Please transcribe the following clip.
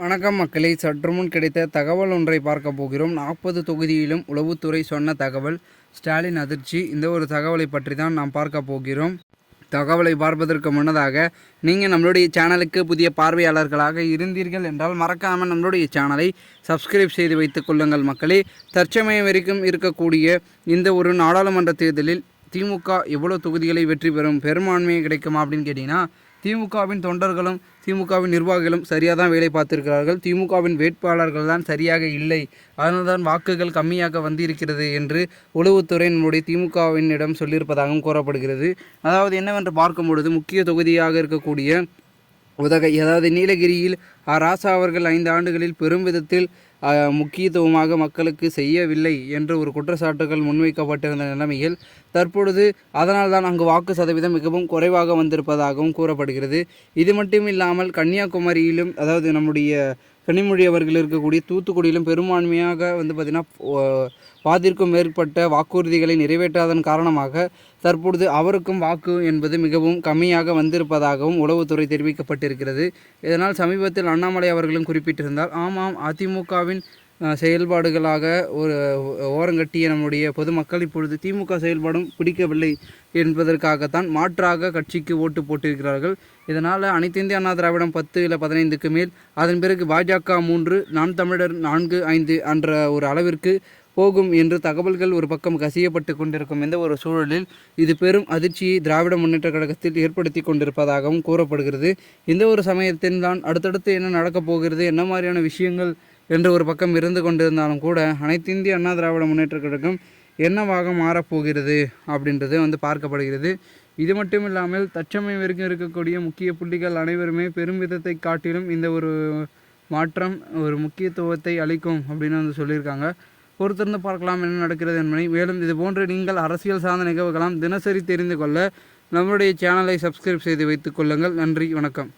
வணக்கம் மக்களை. சற்று முன் கிடைத்த தகவல் ஒன்றை பார்க்க போகிறோம். நாற்பது தொகுதியிலும் உளவுத்துறை சொன்ன தகவல் ஸ்டாலின் அதிர்ச்சி. இந்த ஒரு தகவலை பற்றி தான் நாம் பார்க்க போகிறோம். தகவலை பார்ப்பதற்கு முன்னதாக நீங்கள் நம்மளுடைய சேனலுக்கு புதிய பார்வையாளர்களாக இருந்தீர்கள் என்றால் மறக்காமல் நம்மளுடைய சேனலை சப்ஸ்கிரைப் செய்து வைத்துக் கொள்ளுங்கள் மக்களே. தற்சமயம் வரைக்கும் இருக்கக்கூடிய இந்த ஒரு நாடாளுமன்ற தேர்தலில் திமுக எவ்வளோ தொகுதிகளை வெற்றி பெறும் பெரும்பான்மையை கிடைக்குமா அப்படின்னு கேட்டிங்கன்னா திமுகவின் தொண்டர்களும் திமுகவின் நிர்வாகிகளும் சரியாக தான் வேலை பார்த்திருக்கிறார்கள். திமுகவின் வேட்பாளர்கள் தான் சரியாக இல்லை. அதனால் தான் வாக்குகள் கம்மியாக வந்திருக்கிறது என்று உளவுத்துறை நம்முடைய திமுகவினிடம் சொல்லியிருப்பதாகவும் கூறப்படுகிறது. அதாவது என்னவென்று பார்க்கும் பொழுது முக்கிய தொகுதியாக இருக்கக்கூடிய உதகை அதாவது நீலகிரியில் ராசா அவர்கள் ஐந்து ஆண்டுகளில் பெரும் விதத்தில் முக்கியத்துவமாக மக்களுக்கு செய்யவில்லை என்று ஒரு குற்றச்சாட்டுகள் முன்வைக்கப்பட்டிருந்த நிலைமையில் தற்பொழுது அதனால்தான் அங்கு வாக்கு சதவீதம் மிகவும் குறைவாக வந்திருப்பதாகவும் கூறப்படுகிறது. இது மட்டும் இல்லாமல் கன்னியாகுமரியிலும் அதாவது நம்முடைய கனிமொழி அவர்கள் இருக்கக்கூடிய தூத்துக்குடியிலும் பெரும்பான்மையாக வந்து பார்த்திங்கன்னா பாதிற்கும் மேற்பட்ட வாக்குறுதிகளை நிறைவேற்றாதன் காரணமாக தற்பொழுது அவருக்கும் வாக்கு என்பது மிகவும் கம்மியாக வந்திருப்பதாகவும் உளவுத்துறை தெரிவிக்கப்பட்டிருக்கிறது. இதனால் சமீபத்தில் அண்ணாமலை அவர்களும் குறிப்பிட்டிருந்தார். ஆமாம் அதிமுகவின் செயல்பாடுகளாக ஒரு ஓரங்கட்டிய நம்முடைய பொதுமக்கள் இப்பொழுது திமுக செயல்பாடும் பிடிக்கவில்லை என்பதற்காகத்தான் மாற்றாக கட்சிக்கு ஓட்டு போட்டிருக்கிறார்கள். இதனால் அனைத்து இந்திய அண்ணா திராவிடம் பத்து இல்லை பதினைந்துக்கு மேல் அதன் பிறகு பாஜக மூன்று நான் தமிழர் நான்கு ஐந்து என்ற ஒரு அளவிற்கு போகும் என்று தகவல்கள் ஒரு பக்கம் கசியப்பட்டு கொண்டிருக்கும் இந்த ஒரு சூழலில் இது பெரும் அதிர்ச்சியை திராவிட முன்னேற்ற கழகத்தில் ஏற்படுத்தி கொண்டிருப்பதாகவும் கூறப்படுகிறது. இந்த ஒரு சமயத்தில்தான் அடுத்தடுத்து என்ன நடக்கப் போகிறது என்ன மாதிரியான விஷயங்கள் என்று ஒரு பக்கம் இருந்து கொண்டிருந்தாலும் கூட அனைத்து இந்திய அண்ணா திராவிட முன்னேற்ற கழகம் என்னவாக மாறப்போகிறது அப்படின்றது வந்து பார்க்கப்படுகிறது. இது மட்டும் இல்லாமல் தற்சமயம் வரைக்கும் இருக்கக்கூடிய முக்கிய புள்ளிகள் அனைவருமே பெருமிதத்தை காட்டிலும் இந்த ஒரு மாற்றம் ஒரு முக்கியத்துவத்தை அளிக்கும் அப்படின்னு வந்து சொல்லியிருக்காங்க. பொறுத்திருந்து பார்க்கலாம் என்ன நடக்கிறது என்பதை. மேலும் இது போன்று நீங்கள் அரசியல் சார்ந்த நிகழ்வுகளாம் தினசரி தெரிந்து கொள்ள நம்முடைய சேனலை சப்ஸ்கிரைப் செய்து வைத்துக் கொள்ளுங்கள். நன்றி வணக்கம்.